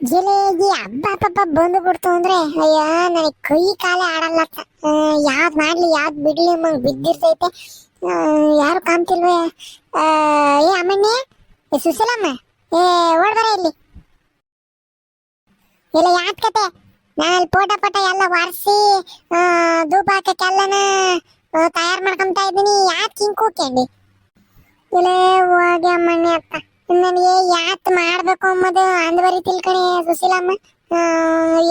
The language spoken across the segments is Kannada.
ಜಿಲೇಗಿ ಹಬ್ಬ ಪಬ್ಬ ಬಂದು ಬಿಡ್ತು ಅಂದ್ರೆ, ಅಯ್ಯ, ನನಗೆ ಕೈ ಕಾಲೇ ಆಡಲ್ಲ ಯಾವ್ದು ಮಾಡ್ಲಿ, ಯಾವ್ದ್ ಬಿಡ್ಲಿ ಮಂಗ್ ಬಿದ್ದಿರ್ತೈತೆ. ಯಾರು ಕಾಣ್ತಿಲ್ವೇ? ಏ, ಅಮ್ಮಣ್ಣೆ? ಏ, ಸುಶೀಲಮ್ಮ? ಏ ಓಡ್ಬರ ಇಲ್ಲಿ. ಇಲ್ಲ ಯಾತ್ ಕತೆ? ನಾನು ಪೋಟ ಪಟ ಎಲ್ಲ ಒರೆಸಿ ಧೂಪ ಹಾಕಕ್ಕೆಲ್ಲನ ತಯಾರು ಮಾಡ್ಕೊಂತ ಇದ್ದೀನಿ. ಯಾಕೆ ಹಿಂಗ್ ಕೂಕೇಂಡಿ ಇಲ್ಲೇ ಹೋಗಿ ಅಮ್ಮಣ್ಣೆ ಅತ್ತ. ನನಗೆ ಯಾತ್ ಮಾಡ್ಬೇಕು ಅಂಬುದು ಅಂದ್ವರಿ ತಿಳ್ಕಣೆ ಸುಶೀಲಮ್ಮ.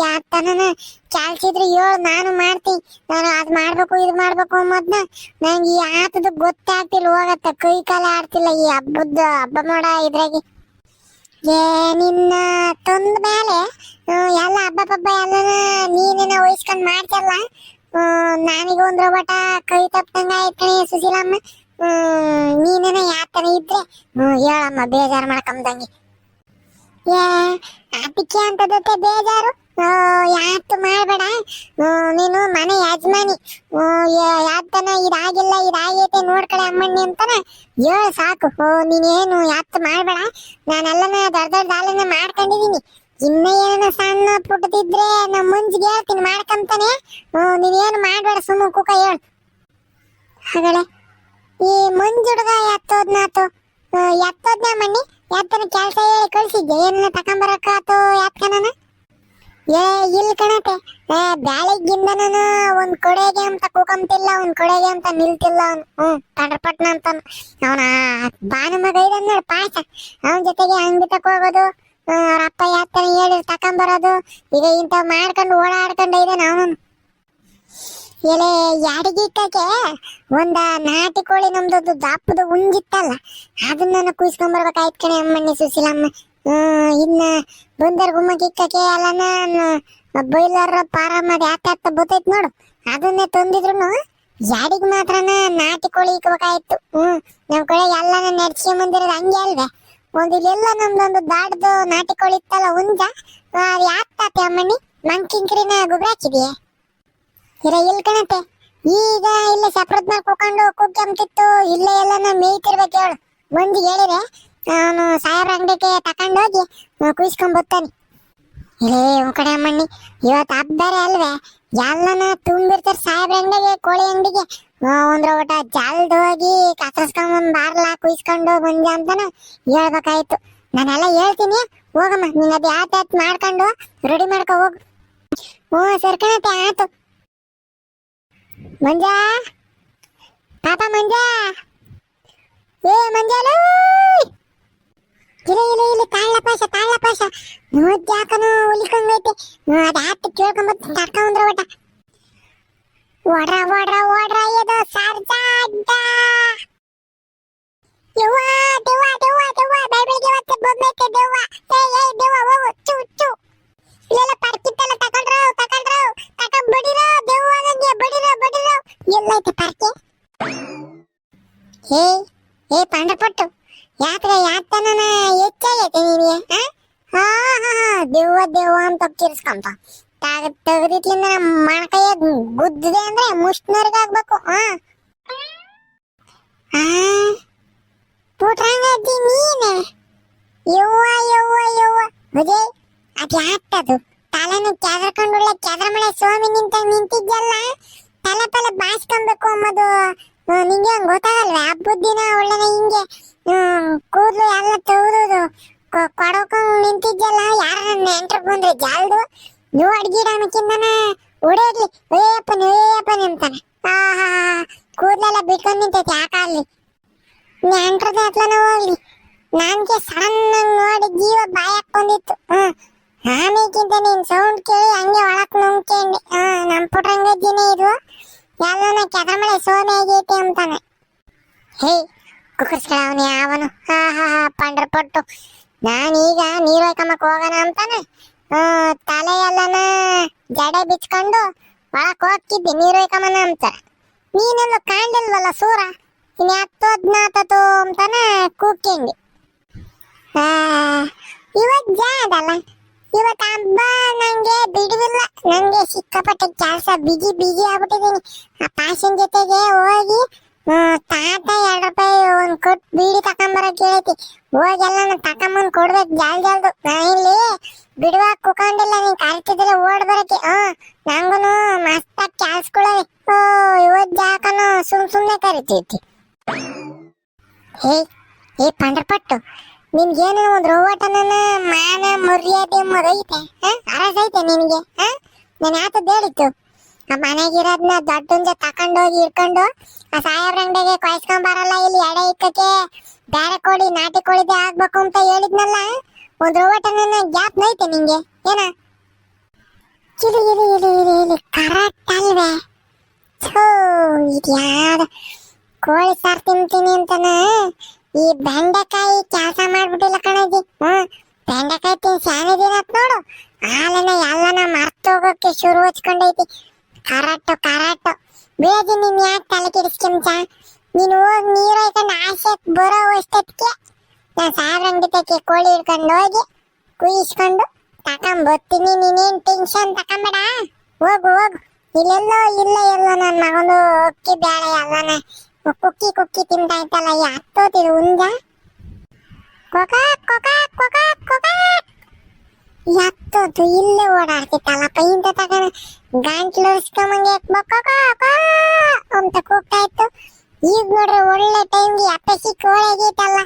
ಯಾತನ ಚಾಲ್ಸಿದ್ರೆ ಹೇಳು, ನಾನು ಮಾಡ್ತೀನಿ. ನಾನು ಅದ್ ಮಾಡ್ಬೇಕು, ಇದು ಮಾಡ್ಬೇಕು ಅಮ್ಮದ್ನ ನಂಗೆ ಯಾತದ ಗೊತ್ತಾಗ್ತಿಲ್ಲ, ಹೋಗತ್ತ. ಕೈ ಕಾಲ ಆಡ್ತಿಲ್ಲ ಈ ಹಬ್ಬದ ಹಬ್ಬ ಮಾಡ ಇದ್ರಾಗೆ. ಏ, ನಿನ್ನ ತಂದ ಮೇಲೆ ಎಲ್ಲ ಹಬ್ಬ ಪಬ್ಬ ಎಲ್ಲ ನೀನೇನ ವಹಿಸ್ಕೊಂಡ್ ಮಾಡ್ತಿಲ್ಲ ನಾನೀಗ ಒಂದ್ ಬಟ ಕೈ ತಪ್ಪಂಗ ಆಯ್ತು ಸುಶೀಲಮ್ಮ. ನೀನೇನ ಯಾತನ ಇದ್ರೆ? ಹೇಳಮ್ಮ ಬೇಜಾರು ಮಾಡ್ಕೊಂಬಂದಂಗೆ ಏ ಅದಕ್ಕೆ ಅಂತದಕ್ಕೆ ಬೇಜಾರು? ಆ, ಯಾತು ಮಾಡಬೇಡ. ನೀನು ಮನೆ ಯಜಮಾನಿ. ಯಾತನ ಇದಾಗಿಲ್ಲ ಇದಾಗೈತೆ ನೋಡ್ಕಡೆ ಅಮ್ಮಣ್ಣಿ ಅಂತಾನ? ಹೇಳ ಸಾಕು. ಓ, ನೀನೇನು ಯಾತು ಮಾಡಬೇಡ. ನಾನೆಲ್ಲನ ದೊಡ್ಡ ದೊಡ್ಡ ದಾಲನ ಮಾಡ್ಕೊಂಡಿದೀನಿ. ಇನ್ನ ಏನ ಸಣ್ಣ ಪುಟ್ಟದಿದ್ರೆ ನಮ್ಮ ಮುಂಜಿಗೆ ಹೇಳ್ತೀನಿ ಮಾಡ್ಕೊಂತಾನೆ. ನೀನೇನು ಮಾಡಬೇಡ ಸುಮ್ಮ ಕುಕ ಹೇಳು. ಹಾಗಳೆ ಈ ಮಂಜುಡ್ಗ ಎತ್ತೋದ್ನಾತು ಎತ್ತೋದ್ನ ಮಣ್ಣಿ, ಎತ್ತನ ಕೆಲಸ ಹೇಳಿ ಕಳ್ಸಿದ್ದೆ ಏನ ತಕೊಂಬರಕ ಆತು ಯಾತ್ಕನನ ಏ ಇಲ್ಲಿ ಕಣತೆ. ಏ, ಬ್ಯಾಳಿಗಿಂದ ನಾನು ಒಂದ್ ಕೊಡೆಗೆ ಅಂತ ಕೂಕಂತಿಲ್ಲ, ಒಂದ್ ಕೊಡೆಗೆ ಅಂತ ನಿಲ್ತಿಲ್ಲ ಅವ್ನು. ಹ್ಮ್ ತಡಪಟ್ನ ಅಂತ ಅವನ ಬಾನ ಮಗ ಇದನ್ನ ಪಾಸ ಅವನ ಜೊತೆಗೆ ಹಂಗೆ ತಕೋಗೋದು ಅವ್ರ ಅಪ್ಪ ಯಾತನ ಹೇಳಿ ತಕೊಂಬರೋದು ಈಗ ಇಂಥವ್ ಮಾಡ್ಕೊಂಡು ಓಡಾಡ್ಕೊಂಡು ಇದ್ದಾನೆ ಅವನು ಎಲೆ ಯಾಡಿಗಿಟ್ಟಕ್ಕೆ ಒಂದ ನಾಟಿ ಕೋಳಿ ನಮ್ದೊಂದು ದಾಪದ ಉಂಜಿತ್ತಲ್ಲ ಅದನ್ನ ನಾನು ಕುಯ್ಸ್ಕೊಂಬರ್ಬೇಕಾಯ್ತು ಕಣೆ ಅಮ್ಮಣ್ಣಿ ಸುಶೀಲಮ್ಮ. ಇನ್ನ ಬಂದರ್ ಗುಮ್ಮಕ್ಕಿಕ್ಕಕ್ಕೆ ಎಲ್ಲನ ಬೈಲರ್ ಪಾರಮ್ಮ ಯಾತ ಯಾತ ಬತ್ತೈತ್ ನೋಡು, ಅದನ್ನೇ ತಂದಿದ್ರು ಯಾಡಿಗ್ ಮಾತ್ರನ ನಾಟಿ ಕೋಳಿ ಇಕ್ಬೇಕಾಯ್ತು. ಹ್ಮ್, ನಮ್ ಕಡೆ ಎಲ್ಲಾನ ನಡ್ಸ್ಕೊಂಡ್ ಬಂದಿರೋದು ಹಂಗೆ ಅಲ್ವೇ. ಒಂದು ಇಲ್ಲೆಲ್ಲ ನಮ್ದೊಂದು ದಾಡ್ದು ನಾಟಿ ಕೋಳಿ ಇತ್ತಲ್ಲ ಉಂಜ ಯಾಕೆ ಅಮ್ಮಣ್ಣಿ? ಮಂಕಿಂಕ್ರಿನ ಗೊಬ್ಬರ ಇರ ಕಣತೆ. ಈಗ ಇಲ್ಲ ಸಪ್ರದ್ ಮೇಲೆ ಕುಕ್ಕಿ ಅಂತಿತ್ತು ಇಲ್ಲೇ ಎಲ್ಲ ನಾ ಮೇಯ್ತಿರ್ಬೇಕು ಹೇಳು. ಮಂದಿಗೆ ಹೇಳಿದ್ರೆ ನಾನು ಸಾಹೇಬ್ರ ಅಂಗಡಿಗೆ ತಕೊಂಡೋಗಿ ಕುಯ್ಸ್ಕೊಂಡ್ ಬರ್ತಾನೆ. ಇಲ್ಲೇ ಒಂದ್ ಕಡೆ ಮಣ್ಣಿ ಇವತ್ತು ಹಬ್ಬಾರೆ ಅಲ್ವೇ? ಎಲ್ಲನ ತುಂಬಿರ್ತಾರೆ ಸಾಹೇಬ್ರ ಅಂಗಡಿಗೆ, ಕೋಳಿ ಅಂಗಡಿಗೆ. ಒಂದ್ರ ಊಟ ಜಲ್ದ ಹೋಗಿ ಕತ್ತರಿಸ್ಕೊಂಡ್ ಬಾರ್ಲ ಕುಯ್ಸ್ಕೊಂಡು ಬಂದೆ ಅಂತಾನ ಹೇಳ್ಬೇಕಾಯ್ತು. ನಾನೆಲ್ಲ ಹೇಳ್ತೀನಿ, ಹೋಗಮ್ಮ, ನೀನ್ ಅದು ಯಾತ್ ಮಾಡ್ಕೊಂಡು ರೆಡಿ ಮಾಡ್ಕೊ ಹೋಗು. ಹ್ಞೂ ಸರಿ ಕಣತೆ, ಆಯ್ತು. ಮಂಜ ಪಾಪ ಮಂಜ ಏ ಮಂಜಾಲು ಇಲ್ಲ ಇಲ್ಲ ಇಲ್ಲ ತಾಳ್ಲ ಪಾಶ ತಾಳ್ಲ ಪಾಶ ನೋಡ್ ಯಾಕನು ಉಲಿಕೊಂಡೈತೆ ಅದ ಹತ್ತು ಕೇಳ್ಕೊಂಬತ್ ತಡ್ಕೊಂಡ್ರ ಒಟ ಓಡ್ರ ಓಡ್ರ ಓಡ್ರ ಇದು ಸರ್ಜಾಡ್ಡ ಯವ್ವ ದೆವ್ವ ದೆವ್ವ ದೆವ್ವ ಬೆಳಗ್ಗೆ ಹೊತ್ತೆ ಬೊಮ್ಮೈತೆ ದೆವ್ವ ಏ ಎಲ್ಲೈತೆ ಪಾರ್ಕೆ? ಹೇ ಹೇ ಪಾಂಡಪಟ್ಟು ಯಾತ್ರೆ ಯಾತನ ಹೆಚ್ಚಾಗೈತೆ ನಿನಗೆ? ಹಾ? ಹಾ ಹಾ ದೇವ ದೆವ್ವ ಅಂತ ಕಿರ್ಸ್ಕೊಂತ ತಾಗ ತೆಗೆದಿಟ್ಲಿಂದ ನಮ್ಮ ಮಣಕೈಯ ಗುದ್ದಿದೆ ಅಂದ್ರೆ ಮುಷ್ಣರ್ಗಾಗ್ಬೇಕು ಹಾ? ಆ ಪುಟ್ರಂಗಜ್ಜಿ ನೀನೆ. ಯವ್ವ ಯವ್ವ ಯವ್ವ. ಅದೇ ಅದು ಯಾತದು ತಲೆನ ಕೆದರ್ಕೊಂಡುಳ್ಳೆ ಕ್ಯಾದ್ರಮಳೆ ಸ್ವಾಮಿ ನಿಂತ ನಿಂತಿದ್ಯಲ್ಲ ತಲೆ ತಲೆ ಬಾಚ್ಕೊಬೇಕು ಅನ್ನೋದು ನಿಂಗೆ ಹಂಗ್ ಗೊತ್ತಾಗಲ್ವೇ? ಹಬ್ಬದ ದಿನ ಒಳ್ಳೆನ ಹಿಂಗೆ ಕೂದಲು ಎಲ್ಲ ತೆಗ್ದು ನಿಂತಿದ್ದೆಲ್ಲ ನಿಂತಿದ್ಯಲ್ಲ ಯಾರ ನೆಂಟ್ರು ಬಂದ್ರೆ ಜಾಲ್ದು. ನೀವು ಅಡ್ಗಿಡನಕ್ಕಿಂದನ ಹೊಡೆಯೋಗ್ಲಿ ಏಯಪ್ಪನ ಏಯಪ್ಪನ ಅಂತಾನೆ. ಆ ಆಹಾ ಕೂದ್ಲೆಲ್ಲ ಬಿಟ್ಕೊಂಡು ನಿಂತೈತೆ ಯಾಕಲ್ಲಿ ನೆಂಟ್ರದ ಹತ್ಲನ ಹೋಗ್ಲಿ. ನನ್ಗೆ ಸಡನ್ ನೋಡಿ ಜೀವ ಬಾಯಕ್ ಬಂದಿತ್ತು ಹ್ಮ್. ಆಮೇಕಿಂತ ನೀನ್ ಸೌಂಡ್ ಕೇಳಿ ಹಂಗೆ ಒಳಕ್ ನುಂಗ್ಕೊಂಡೆ ಹಾ ನಮ್ ಪುಟ್ರಂಗಜ್ಜಿನೇ ಇದು. ಎಲ್ಲನ ಕೆದಮಳೆ ಸೋನೆ ಅಂತಾನೆ. ಹೇ ಕುಕ್ಕರ್ಸ್ಗಳವನೇ ಅವನು. ಹಾ ಹಾ ಹಾ ಪಂಡ್ರಪಟ್ಟು. ನಾನೀಗ ನೀರು ಹಾಕಮಕ್ ಹೋಗೋಣ ಅಂತಾನೆ. ಆ, ತಲೆ ಎಲ್ಲನ ಜಡೆ ಬಿಚ್ಕೊಂಡು ಒಳಕ್ ಹೋಗ್ತಿದ್ದೆ ನೀರು ಹಾಕಮನ ಅಂತ. ನೀನೆಲ್ಲ ಕಾಣ್ಲಿಲ್ವಲ್ಲ ಸೂರ? ಇನ್ನು ಹತ್ತೋದ್ನಾತತು ಅಂತಾನೆ ಕೂಗ್ಕೊಂಡಿ ಆ, ಇವತ್ ಜಾದಲ್ಲ? ಇವತ್ ಹಬ್ಬ ನಂಗೆ ಬಿಡುವಿಲ್ಲ. ನಂಗೆ ಸಿಕ್ಕಾಪಟ್ಟೆ ಕೆಲಸ ಬಿಜಿ ಬಿಜಿ ಆಗ್ಬಿಟ್ಟಿದ್ದೀನಿ ಆ ಪಾಷನ್ ಜೊತೆಗೆ ಹೋಗಿ ತಾತ ಎರಡು ರೂಪಾಯಿ ಒಂದ್ ಕೊಟ್ಟು ಬೀಡಿ ತಕೊಂಬರಕ್ ಹೇಳೈತಿ. ಹೋಗೆಲ್ಲ ನಾನು ತಕೊಂಬಂದು ಕೊಡ್ಬೇಕು ಜಲ್ ಜಲ್ದು. ನಾ ಇಲ್ಲಿ ಬಿಡುವಾಗ ಕುಕೊಂಡಿಲ್ಲ ನೀನ್ ಕರಿತಿದ್ರೆ ಓಡ್ ಬರಕ್ಕೆ. ಹಾ ನಂಗೂನು ಮಸ್ತಾಗಿ ಕ್ಯಾಲ್ಸ್ಕೊಳ್ಳವೆ ಓ, ಇವತ್ ಜಾಕನು ಸುಮ್ ಸುಮ್ನೆ ಕರಿತೈತಿ. ಏ ಏ, ಪಂಡ್ರಪಟ್ಟು ನಿನ್ಗೇನು ಒಂದ್ ರೋವಟನ ಮಾನ, ಮರ್ಯಾದೆ ಅರಸ ಅರಸೈತೆ ನಿನಗೆ ನಾನು ಯಾತದ್ ಹೇಳಿತ್ತು ಆ ಮನೆಗಿರೋದನ್ನ ದೊಡ್ಡಂಜ ತಕೊಂಡೋಗಿ ಇಟ್ಕೊಂಡು ಆ ಸಾಹೇಬ್ರ ಅಂಗಡಿಗೆ ಕೊಯ್ಸ್ಕೊಂಡ್ ಬರಲ್ಲ, ಇಲ್ಲಿ ಎಡೆ ಇಕ್ಕಕ್ಕೆ ಬೇರೆ ಕೋಳಿ, ನಾಟಿ ಕೋಳಿದೆ ಆಗ್ಬೇಕು ಅಂತ ಹೇಳಿದ್ನಲ್ಲ ಒಂದು ರೋವಟನ ಗ್ಯಾಪ್ ನೈತೆ ನಿಂಗೆ ಏನ? ಇಲಿ ಇಲಿ ಇಲಿ ಇಲಿ ಇಲಿ ಕರೆಕ್ಟ್ ಅಲ್ವೇ? ಥೂ ಇದು ಯಾರು ಕೋಳಿ ಸಾರು ತಿಂತೀನಿ ಅಂತನ ಈ ಬೆಂಡೆಕಾಯಿ ಕೆಲಸ ಮಾಡ್ಬಿಟ್ಟಿಲ್ಲ ಕಣಜಿ ಹ್ಮ್, ಬೆಂಡೆಕಾಯಿ ತಿನ್ ಶಾನೆ ದಿನ ಆತ್ ನೋಡು. ಹಾಲನ ಎಲ್ಲನ ಮರ್ತೋಗೋಕೆ ಶುರು ಹಚ್ಕೊಂಡೈತಿ. ಕರೆಕ್ಟು ಕರೆಕ್ಟು ಬೇಜಿ ನೀನ್ ಯಾಕೆ ತಲೆ ಕೆಡಿಸ್ಕೊಂತ ನೀನು ಹೋಗಿ ನೀರು ಹಾಕೊಂಡು ಆಸೆ ಬರೋ ಅಷ್ಟೊತ್ತಿಗೆ ನಾನು ಸಾವಿರ ಕೋಳಿ ಹಿಡ್ಕೊಂಡು ಹೋಗಿ ಕುಯಿಸ್ಕೊಂಡು ತಕೊಂಬರ್ತೀನಿ ನೀನೇನ್ ಟೆನ್ಷನ್ ತಕೊಂಬೇಡ. ಹೋಗು ಹೋಗು. ಇಲ್ಲೆಲ್ಲೋ ಇಲ್ಲ ಎಲ್ಲ ನನ್ನ ಮಗನು ಅಕ್ಕಿ ಬೇಳೆ ಎಲ್ಲನ. ಕುಕ್ಕಿ ಕುಕ್ಕಿ ತಿಂತಾ ಇತ್ತಲ್ಲ ಈ ಹತ್ತೋತಿರು ಉಂಜ? ಕೊಕ ಕೊಕ ಕೊಕ ಕೊಕ ಎತ್ತೋದು ಇಲ್ಲೇ ಓಡಾಡ್ತಿತ್ತಲ್ಲಪ್ಪ ಇಂತ ತಗೊಂಡ ಗಾಂಟ್ಲು ಉರ್ಸ್ಕೊಂಬಂಗೆ ಅಂತ ಕೂಗ್ತಾ ಇತ್ತು. ಈಗ ನೋಡ್ರಿ ಒಳ್ಳೆ ಟೈಮ್ಗೆ ಅಪ್ಪ ಸಿಕ್ಕ ಒಳಗೈತಲ್ಲ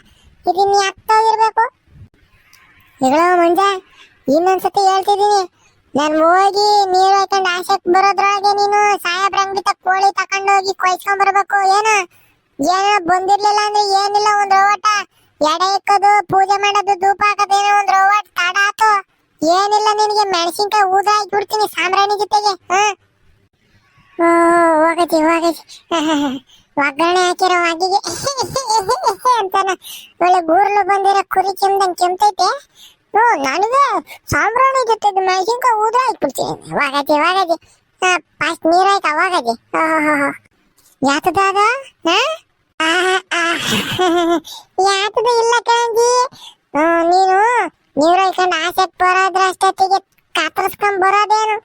ಇದನ್ನ ಎತ್ತೋಗಿರ್ಬೇಕು ಇಗಳೋ ಮಂಜ, ಇನ್ನೊಂದ್ಸತಿ ಹೇಳ್ತಿದ್ದೀನಿ. ನಾನು ಹೋಗಿ ನೀರು ಹಾಕೊಂಡ್ ಆಸೆಕ್ ಬರೋದ್ರೊಳಗೆ ನೀನು ಸಾಹೇಬ್ರ ಅಂಗಡಿ ತಕ್ಕ ಕೋಳಿ ತಕೊಂಡೋಗಿ ಕೊಯ್ಸ್ಕೊಂಡ್ ಬರ್ಬೇಕು, ಏನು? ಏನೋ ಬಂದಿರ್ಲಿಲ್ಲ ಅಂದ್ರೆ ಏನಿಲ್ಲ, ಒಂದ್ ರೋವಟ ಎಡೆ ಇಕ್ಕೋದು, ಪೂಜೆ ಮಾಡೋದು, ಧೂಪ ಹಾಕೋದು, ಏನೋ ಒಂದ್ ರೋವಟ್, ತಡ ಆತು ಏನಿಲ್ಲ ನಿನಗೆ, ಮೆಣಸಿನ್ಕಾಯಿ ಊದ ಹಾಕ್ಬಿಡ್ತೀನಿ ಸಾಂಬ್ರಾಣಿ ಜೊತೆಗೆ, ಹಾ? ಹೋಗತಿ ಹೋಗತಿ. ಒಗ್ಗರಣೆ ಹಾಕಿರೋ ಅಗಿಗೆ ಅಂತಾನ. ಒಳ್ಳೆ ಗೂರ್ಲು ಬಂದಿರೋ ಕುರಿ ಕೆಮ್ದಂಗ್ ಕೆಮ್ತೈತೆ. ನನಗೆ ಸಾಂಬ್ರಾಣಿ ಜೊತೆ ಮೆಣಸಿನ್ಕಾಯಿ ಊದ್ರ ಹಾಕ್ಬಿಡ್ತೀನಿ. ವಾಗತಿ ವಾಗತಿ ಫಸ್ಟ್ ನೀರ್ ಹಾಕ ವಾಗತಿ ಯಾತದಾದ ಯಾತದ ಇಲ್ಲ ಕಣಜಿ ನೀನು ನೀರ್ ಹಾಕೊಂಡು ಆಸೆಕ್ ಬರೋದ್ರ ಅಷ್ಟೊತ್ತಿಗೆ ಕಾತರಿಸ್ಕೊಂಡ್ ಬರೋದೇನು?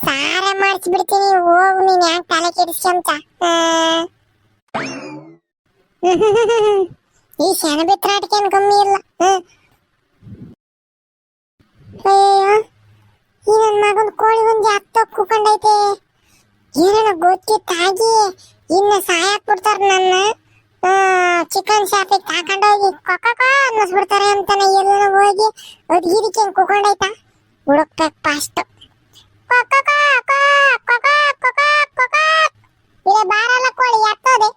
ಸಾರೆ ಮಾಡಿಸ್ಬಿಡ್ತೀನಿ, ಹೋಗು ನೀನ್ ಯಾಕೆ ತಲೆ ಕೆಡಿಸ್ಕೊಂತ ಈ ಸೆಣಬಿತ್ರಾಟಕ್ಕೆ ಕಮ್ಮಿ ಇಲ್ಲ. ಹ್ಮ್. ಈ ನನ್ ಮಗನ್ ಕೋಳಿ ಒಂದು ಹತ್ತ ಕೂಕೊಂಡೈತೆ. ಏನೇನೋ ಗೊತ್ತಿತ್ತಾಗಿ ಇನ್ನ ಸಾಯಕ್ ಬಿಡ್ತಾರ ನನ್ನ. ಚಿಕನ್ ಶಾಪಿಗೆ ತಾಕೊಂಡೋಗಿ ಕೊಕ್ಕ ಅನ್ನಿಸ್ಬಿಡ್ತಾರೆ ಅಂತಾನೆ ಎಲ್ಲ ಹೋಗಿ, ಅದು ಕೂಕೊಂಡೈತಾ ಕೂಕೊಂಡೈತ? ಹುಡುಕ್ಬೇಕು ಫಾಸ್ಟ್ ಇಲ್ಲ ಬಾರಲ್ಲ ಕೋಳಿ ಎತ್ತೋದೆ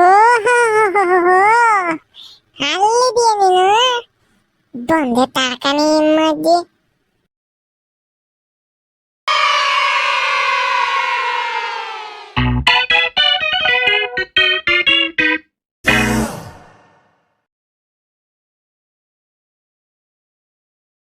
ಓಹೋ ಅಲ್ಲಿದೆಯಾ ನೀನು ಬಂದೆ ತಾಕನೆ ಮಧ್ಯೆ